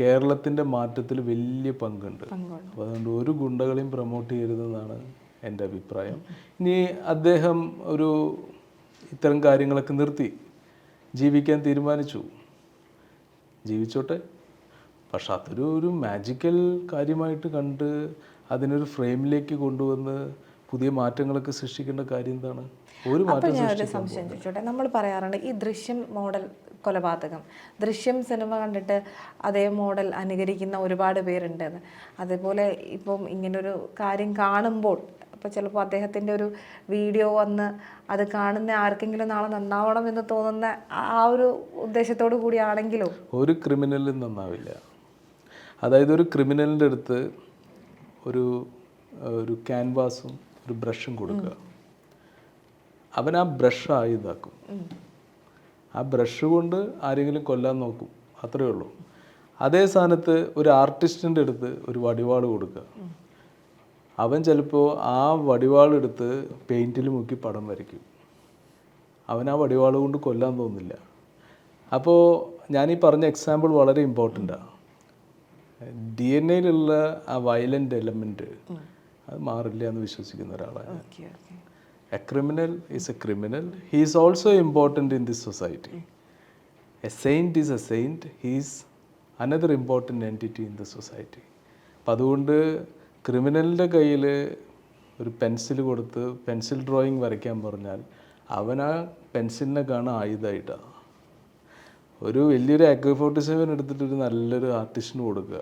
കേരളത്തിന്റെ മാറ്റത്തിൽ വലിയ പങ്കുണ്ട്. അപ്പോൾ അതുകൊണ്ട് ഒരു ഗുണ്ടകളെയും പ്രൊമോട്ട് ചെയ്യരുതെന്നാണ് എന്റെ അഭിപ്രായം. ഇനി അദ്ദേഹം ഒരു ഇത്തരം കാര്യങ്ങളൊക്കെ നിർത്തി ജീവിക്കാൻ തീരുമാനിച്ചു. ജീവിച്ചോട്ടെ. പക്ഷെ അതൊരു ഒരു മാജിക്കൽ കാര്യമായിട്ട് കണ്ട് അതിനൊരു ഫ്രെയിമിലേക്ക് കൊണ്ടുവന്ന് പുതിയ മാറ്റങ്ങളൊക്കെ സൃഷ്ടിക്കേണ്ട കാര്യം എന്താണ്? ഒരു മാറ്റം സംശയം ചോദിച്ചോട്ടെ. നമ്മൾ പറയാറുണ്ട് ഈ ദൃശ്യം മോഡൽ കൊലപാതകം. ദൃശ്യം സിനിമ കണ്ടിട്ട് അതേ മോഡൽ അനുകരിക്കുന്ന ഒരുപാട് പേരുണ്ടെന്ന്. അതേപോലെ ഇപ്പം ഇങ്ങനൊരു കാര്യം കാണുമ്പോൾ അപ്പോൾ ചിലപ്പോൾ അദ്ദേഹത്തിന്റെ ഒരു വീഡിയോ വന്ന് അത് കാണുന്ന ആർക്കെങ്കിലും നാളെ നന്നാവണം എന്ന് തോന്നുന്ന ആ ഒരു ഉദ്ദേശത്തോടു കൂടിയാണെങ്കിലും ഒരു ക്രിമിനലും നന്നാവില്ല. അതായത് ഒരു ക്രിമിനലിന്റെ അടുത്ത് ഒരു ഒരു ക്യാൻവാസും ഒരു ബ്രഷും കൊടുക്കുക. അവൻ ആ ബ്രഷ് ആയുധാക്കും ആ ബ്രഷ് കൊണ്ട് ആരെങ്കിലും കൊല്ലാൻ നോക്കും. അത്രയേ ഉള്ളൂ. അതേ സ്ഥാനത്ത് ഒരു ആർട്ടിസ്റ്റിന്റെ അടുത്ത് ഒരു വടിവാൾ കൊടുക്കുക. അവൻ ചിലപ്പോൾ ആ വടിവാളെടുത്ത് പെയിന്റിൽ മുക്കി പടം വരയ്ക്കും. അവൻ ആ വടിവാൾ കൊണ്ട് കൊല്ലാൻ തോന്നില്ല. അപ്പോൾ ഞാൻ ഈ പറഞ്ഞ എക്സാമ്പിൾ വളരെ ഇമ്പോർട്ടന്റാണ് ഡി എൻ എയിലുള്ള ആ വയലന്റ് എലമെന്റ് അത് മാറില്ല എന്ന് വിശ്വസിക്കുന്ന ഒരാളാണ് a criminal is a criminal he is also important in this society a saint is a saint he's another important entity in the society അപ്പം അതുകൊണ്ട് ക്രിമിനലിന്റെ കയ്യിൽ ഒരു പെൻസിൽ കൊടുത്ത് പെൻസിൽ ഡ്രോയിങ് വരയ്ക്കാൻ പറഞ്ഞാൽ അവൻ ആ പെൻസിലിനെ കാണാൻ ആയുധമായിട്ടാണ് ഒരു വലിയൊരു എക്കെ ഫോർട്ടി സെവൻ എടുത്തിട്ട് ഒരു നല്ലൊരു ആർട്ടിസ്റ്റിന് കൊടുക്കുക.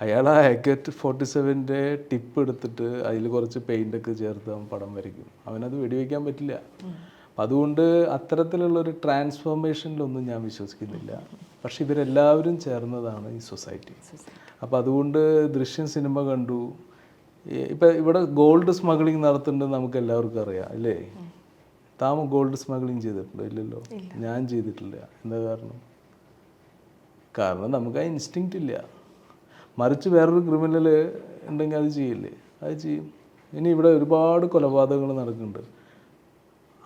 അയാൾ ആ എക്കെ ഫോർട്ടി സെവന്റെ ടിപ്പ് എടുത്തിട്ട് അതിൽ കുറച്ച് പെയിന്റൊക്കെ ചേർത്ത് അവൻ പടം വരയ്ക്കും. അവനത് വെടിവെക്കാൻ പറ്റില്ല. അപ്പം അതുകൊണ്ട് അത്തരത്തിലുള്ളൊരു ട്രാൻസ്ഫോർമേഷനിലൊന്നും ഞാൻ വിശ്വസിക്കുന്നില്ല. പക്ഷെ ഇവരെല്ലാവരും ചേർന്നതാണ് ഈ സൊസൈറ്റി അപ്പോൾ അതുകൊണ്ട് ദൃശ്യം സിനിമ കണ്ടു. ഇപ്പം ഇവിടെ ഗോൾഡ് സ്മഗ്ലിംഗ് നടത്തുന്നുണ്ടെന്ന് നമുക്ക് എല്ലാവർക്കും അറിയാം അല്ലേ? താമ ഗോൾഡ് സ്മഗ്ലിംഗ് ചെയ്തിട്ടുണ്ടോ? ഇല്ലല്ലോ. ഞാൻ ചെയ്തിട്ടില്ല. എന്താ കാരണം? കാരണം നമുക്ക് ആ ഇൻസ്റ്റിങ്റ്റ് ഇല്ല. മറിച്ച് വേറൊരു ക്രിമിനൽ ഉണ്ടെങ്കിൽ അത് ചെയ്യില്ലേ? അത് ചെയ്യും. ഇനി ഇവിടെ ഒരുപാട് കൊലപാതകങ്ങൾ നടക്കുന്നുണ്ട്.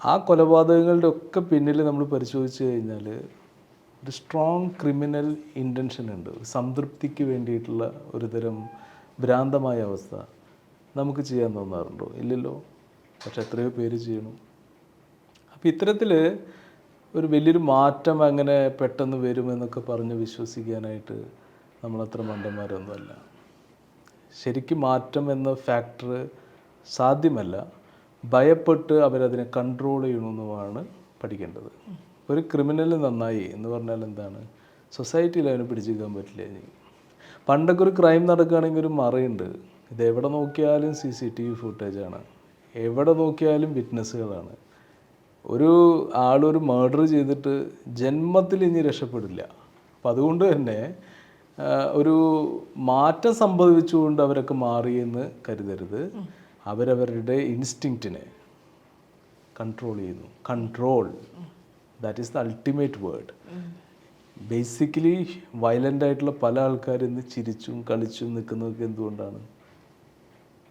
ആ കൊലപാതകങ്ങളുടെ ഒക്കെ പിന്നിൽ നമ്മൾ പരിശോധിച്ച് കഴിഞ്ഞാൽ ഒരു സ്ട്രോങ് ക്രിമിനൽ ഇന്റൻഷൻ ഉണ്ട്. സംതൃപ്തിക്ക് വേണ്ടിയിട്ടുള്ള ഒരുതരം ഭ്രാന്തമായ അവസ്ഥ നമുക്ക് ചെയ്യാൻ തോന്നാറുണ്ടോ? ഇല്ലല്ലോ. പക്ഷെ എത്രയോ പേര് ചെയ്യണം. അപ്പോൾ ഇത്തരത്തിൽ ഒരു വലിയൊരു മാറ്റം അങ്ങനെ പെട്ടെന്ന് വരുമെന്നൊക്കെ പറഞ്ഞ് വിശ്വസിക്കാനായിട്ട് നമ്മളത്ര മണ്ടന്മാരൊന്നുമല്ല. ശരിക്കും മാറ്റം എന്ന ഫാക്ടർ സാധ്യമല്ല. ഭയപ്പെട്ട് അവരതിനെ കൺട്രോൾ ചെയ്യണമെന്നുമാണ് പഠിക്കേണ്ടത്. ഒരു ക്രിമിനൽ നന്നായി എന്ന് പറഞ്ഞാൽ എന്താണ്? സൊസൈറ്റിയിൽ അവനെ പിടിച്ചിരിക്കാൻ പറ്റില്ല ഇനി. പണ്ടൊക്കെ ഒരു ക്രൈം നടക്കുകയാണെങ്കിൽ ഒരു മറയുണ്ട്. ഇത് എവിടെ നോക്കിയാലും സി സി ടി വി ഫുട്ടേജാണ് എവിടെ നോക്കിയാലും വിറ്റ്നസ്സുകളാണ് ഒരു ആളൊരു മർഡർ ചെയ്തിട്ട് ജന്മത്തിൽ ഇനി രക്ഷപ്പെടില്ല. അപ്പം അതുകൊണ്ട് തന്നെ ഒരു മാറ്റം സംഭവിച്ചുകൊണ്ട് അവരൊക്കെ മാറിയെന്ന് കരുതരുത്. അവരവരുടെ ഇൻസ്റ്റിങ്റ്റിനെ കൺട്രോൾ ചെയ്യുന്നു. Control that is the ultimate word basically violent ആയിട്ടുള്ള പല ആൾക്കാരും ഇന്ന് ചിരിച്ചും കളിച്ചും നിൽക്കുന്നതൊക്കെ എന്തുകൊണ്ടാണ്?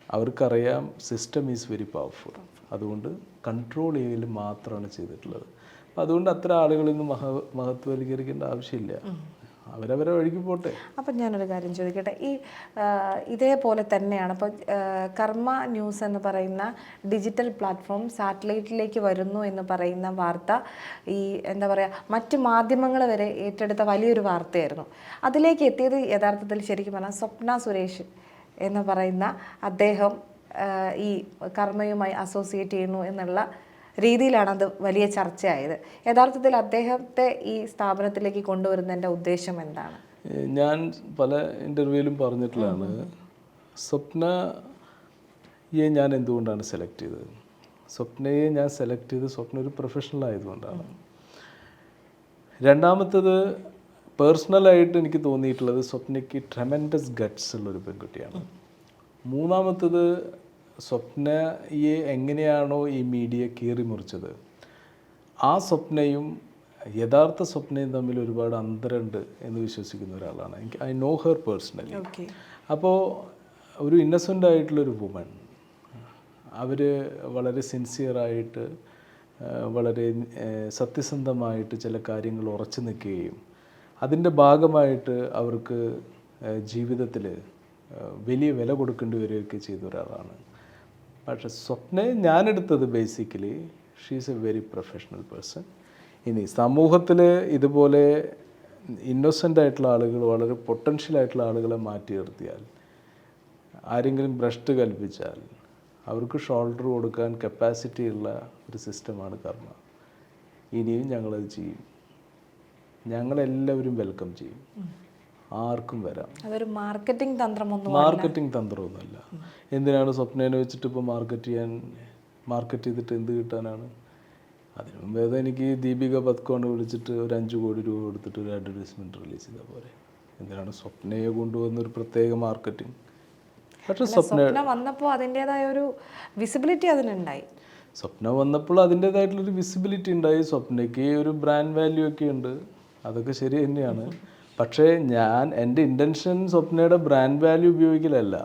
അവർക്കറിയാം സിസ്റ്റം ഈസ് വെരി പവർഫുൾ അതുകൊണ്ട് കൺട്രോൾ ചെയ്യൽ മാത്രമാണ് ചെയ്തിട്ടുള്ളത്. അപ്പം അതുകൊണ്ട് അത്ര ആളുകളിൽ നിന്ന് മഹ മഹത്വവൽക്കരിക്കേണ്ട ആവശ്യമില്ല. അവരവരെ ഒഴുകി പോട്ടെ. അപ്പം ഞാനൊരു കാര്യം ചോദിക്കട്ടെ. ഈ ഇതേപോലെ തന്നെയാണ്. അപ്പോൾ കർമ്മ ന്യൂസ് എന്ന് പറയുന്ന ഡിജിറ്റൽ പ്ലാറ്റ്ഫോം സാറ്റലൈറ്റിലേക്ക് വരുന്നു എന്ന് പറയുന്ന വാർത്ത ഈ എന്താ പറയുക മറ്റ് മാധ്യമങ്ങൾ വരെ ഏറ്റെടുത്ത വലിയൊരു വാർത്തയായിരുന്നു. അതിലേക്ക് എത്തിയത് യഥാർത്ഥത്തിൽ ശരിക്കും പറഞ്ഞാൽ സ്വപ്ന സുരേഷ് എന്ന് പറയുന്ന അദ്ദേഹം ഈ കർമ്മയുമായി അസോസിയേറ്റ് ചെയ്യുന്നു എന്നുള്ള രീതിയിലാണ് അത് വലിയ ചർച്ചയായത്. യഥാർത്ഥത്തിൽ അദ്ദേഹത്തെ ഈ സ്ഥാപനത്തിലേക്ക് കൊണ്ടുവരുന്നതിന്റെ ഉദ്ദേശം എന്താണ്? ഞാൻ പല ഇന്റർവ്യൂവിലും പറഞ്ഞിട്ടുള്ളതാണ്. സ്വപ്നയെ ഞാൻ എന്തുകൊണ്ടാണ് സെലക്ട് ചെയ്തത്? സ്വപ്നയെ ഞാൻ സെലക്ട് ചെയ്ത് സ്വപ്ന ഒരു പ്രൊഫഷണൽ ആയതുകൊണ്ടാണ്. രണ്ടാമത്തത് പേഴ്സണലായിട്ട് എനിക്ക് തോന്നിയിട്ടുള്ളത് സ്വപ്നയ്ക്ക് ട്രെമൻഡസ് ഗട്ട്സ് ഉള്ളൊരു പെൺകുട്ടിയാണ്. മൂന്നാമത്തത് സ്വപ്നയെ എങ്ങനെയാണോ ഈ മീഡിയ കീറി മുറിച്ചത് ആ സ്വപ്നയും യഥാർത്ഥ സ്വപ്നയും തമ്മിൽ ഒരുപാട് അന്തരമുണ്ട് എന്ന് വിശ്വസിക്കുന്ന ഒരാളാണ്. എനിക്ക് ഐ നോ ഹെർ പേഴ്സണലി അപ്പോൾ ഒരു ഇന്നസെന്റ് ആയിട്ടുള്ളൊരു വുമൺ അവർ വളരെ സിൻസിയറായിട്ട് വളരെ സത്യസന്ധമായിട്ട് ചില കാര്യങ്ങൾ ഉറച്ചു നിൽക്കുകയും അതിന്റെ ഭാഗമായിട്ട് അവർക്ക് ജീവിതത്തിൽ വലിയ വില കൊടുക്കേണ്ടി വരികയൊക്കെ ചെയ്ത ഒരാളാണ്. പക്ഷെ സ്വപ്നയെ ഞാനെടുത്തത് basically she's a very professional person ഇനി സമൂഹത്തിൽ ഇതുപോലെ ഇന്നോസെന്റ് ആയിട്ടുള്ള ആളുകൾ വളരെ പൊട്ടൻഷ്യൽ ആയിട്ടുള്ള ആളുകളെ മാറ്റി നിർത്തിയാൽ ആരെങ്കിലും ഭ്രഷ്ട് കൽപ്പിച്ചാൽ അവർക്ക് ഷോൾഡർ കൊടുക്കാൻ കപ്പാസിറ്റി ഉള്ള ഒരു സിസ്റ്റമാണ് കർമ്മ. ഇനിയും ഞങ്ങളത് ചെയ്യും. ഞങ്ങളെല്ലാവരും വെൽക്കം ചെയ്യും. ആർക്കും വരാം. അതൊരു മാർക്കറ്റിംഗ് തന്ത്രമൊന്നും മാർക്കറ്റിംഗ് തന്ത്രമൊന്നുമല്ല. എന്തിനാണ് സ്വപ്നേനെ വെച്ചിട്ട് ഇപ്പോൾ മാർക്കറ്റ് ചെയ്യാൻ മാർക്കറ്റ് ചെയ്തിട്ട് എന്ത് കിട്ടാനാണ്? അതിനു മുമ്പേ എനിക്ക് ദീപിക പത്കോണ്ട് വിളിച്ചിട്ട് ഒരു അഞ്ച് കോടി രൂപ കൊടുത്തിട്ട് ഒരു അഡ്വർടൈസ്മെന്റ് റിലീസ് ചെയ്ത പോലെ എന്തിനാണ് സ്വപ്നയെ കൊണ്ടുവന്ന ഒരു പ്രത്യേക മാർക്കറ്റിംഗ്? പക്ഷെ സ്വപ്ന വന്നപ്പോൾ അതിന്റെതായ ഒരു വിസിബിലിറ്റി അതിനുണ്ടായി. സ്വപ്ന വന്നപ്പോൾ അതിന്റേതായിട്ടുള്ളൊരു വിസിബിലിറ്റി ഉണ്ടായി. സ്വപ്നയ്ക്ക് ഒരു ബ്രാൻഡ് വാല്യൂ ഒക്കെ ഉണ്ട്. അതൊക്കെ ശരി തന്നെയാണ്. പക്ഷേ ഞാൻ എന്റെ ഇന്റൻഷൻ സ്വപ്നയുടെ ബ്രാൻഡ് വാല്യൂ ഉപയോഗിക്കലല്ല.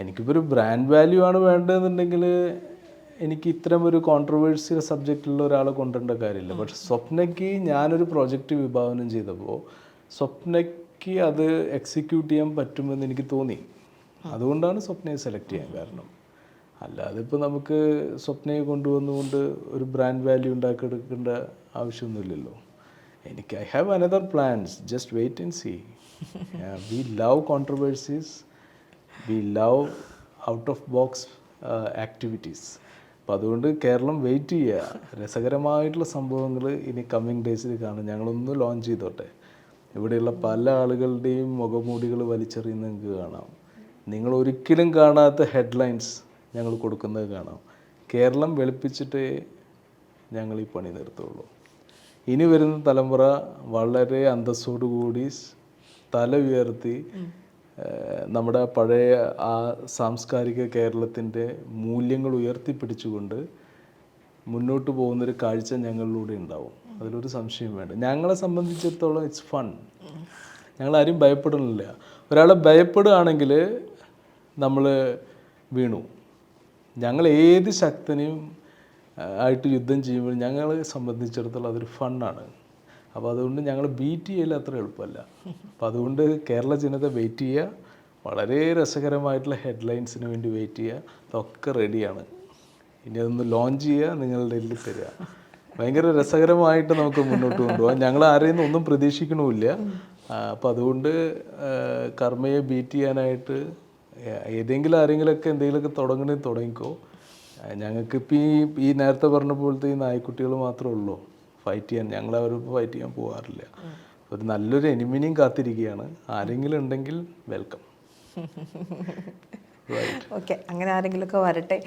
എനിക്കിപ്പോൾ ഒരു ബ്രാൻഡ് വാല്യൂ ആണ് വേണ്ടതെന്നുണ്ടെങ്കിൽ എനിക്ക് ഇത്തരം ഒരു കോൺട്രവേഴ്സ്യൽ സബ്ജക്റ്റിലുള്ള ഒരാളെ കൊണ്ടുവരേണ്ട കാര്യമില്ല. പക്ഷെ സ്വപ്നയ്ക്ക് ഞാനൊരു പ്രോജക്റ്റ് വിഭാവനം ചെയ്തപ്പോൾ സ്വപ്നയ്ക്ക് അത് എക്സിക്യൂട്ട് ചെയ്യാൻ പറ്റുമെന്ന് എനിക്ക് തോന്നി. അതുകൊണ്ടാണ് സ്വപ്നയെ സെലക്ട് ചെയ്യാൻ കാരണം. അല്ലാതെ ഇപ്പോൾ നമുക്ക് സ്വപ്നയെ കൊണ്ടുവന്നുകൊണ്ട് ഒരു ബ്രാൻഡ് വാല്യൂ ഉണ്ടാക്കിയെടുക്കേണ്ട ആവശ്യമൊന്നുമില്ലല്ലോ. എനിക്ക് I have another plans just wait and see we love controversies we love out of box activities അപ്പം അതുകൊണ്ട് കേരളം വെയിറ്റ് ചെയ്യുക. രസകരമായിട്ടുള്ള സംഭവങ്ങൾ ഇനി കമ്മിങ് ഡേയ്സിൽ കാണും. ഞങ്ങളൊന്ന് ലോഞ്ച് ചെയ്തോട്ടെ. ഇവിടെയുള്ള പല ആളുകളുടെയും മുഖമൂടികൾ വലിച്ചെറിയുന്നത് നിങ്ങൾക്ക് കാണാം. നിങ്ങൾ ഒരിക്കലും കാണാത്ത ഹെഡ്ലൈൻസ് ഞങ്ങൾ കൊടുക്കുന്നത് കാണാം. കേരളം വെളുപ്പിച്ചിട്ടേ ഞങ്ങൾ ഈ പണി നിർത്തുള്ളൂ. ഇനി വരുന്ന തലമുറ വളരെ അന്തസ്സോടുകൂടി തല ഉയർത്തി നമ്മുടെ പഴയ ആ സാംസ്കാരിക കേരളത്തിന്റെ മൂല്യങ്ങൾ ഉയർത്തിപ്പിടിച്ചുകൊണ്ട് മുന്നോട്ട് പോകുന്നൊരു കാഴ്ച ഞങ്ങളിലൂടെ ഉണ്ടാവും. അതിലൊരു സംശയം വേണ്ട. ഞങ്ങളെ സംബന്ധിച്ചിടത്തോളം ഇറ്റ്സ് ഫൺ ഞങ്ങൾ ആരും ഭയപ്പെടുന്നില്ല. ഒരാളെ ഭയപ്പെടുകയാണെങ്കിൽ നമ്മൾ വീണു. ഞങ്ങൾ ഏത് ശക്തനെയും ആയിട്ട് യുദ്ധം ചെയ്യുമ്പോൾ ഞങ്ങളെ സംബന്ധിച്ചിടത്തോളം അതൊരു ഫണ്ണാണ്. അപ്പോൾ അതുകൊണ്ട് ഞങ്ങൾ ബീറ്റ് ചെയ്യൽ അത്ര എളുപ്പമല്ല. അപ്പോൾ അതുകൊണ്ട് കേരള ജനത വെയിറ്റ് ചെയ്യുക. വളരെ രസകരമായിട്ടുള്ള ഹെഡ്ലൈൻസിന് വേണ്ടി വെയിറ്റ് ചെയ്യുക. അതൊക്കെ റെഡിയാണ് ഇനി അതൊന്ന് ലോഞ്ച് ചെയ്യുക നിങ്ങളുടെ ഇതിൽ തരിക. ഭയങ്കര രസകരമായിട്ട് നമുക്ക് മുന്നോട്ട് കൊണ്ടുപോകാം. ഞങ്ങൾ ആരെയും ഒന്നും പ്രതീക്ഷിക്കണമില്ല അപ്പോൾ അതുകൊണ്ട് കർമ്മയെ ബീറ്റ് ചെയ്യാനായിട്ട് ഏതെങ്കിലും ആരെങ്കിലുമൊക്കെ എന്തെങ്കിലുമൊക്കെ തുടങ്ങണേ തുടങ്ങിക്കോ. ഞങ്ങൾക്കിപ്പോൾ ഈ ഈ നേരത്തെ പറഞ്ഞ പോലത്തെ ഈ നായ്ക്കുട്ടികൾ മാത്രമേ ഉള്ളൂ ഫൈറ്റ് ചെയ്യാൻ. ഞങ്ങൾ അവരോട് ഫൈറ്റ് ചെയ്യാൻ പോകാറില്ല ഒരു നല്ലൊരു എനിമിനെയും കാത്തിരിക്കുകയാണ് ആരെങ്കിലും ഉണ്ടെങ്കിൽ വെൽക്കം ഓക്കെ അങ്ങനെ ആരെങ്കിലുമൊക്കെ വരട്ടെ.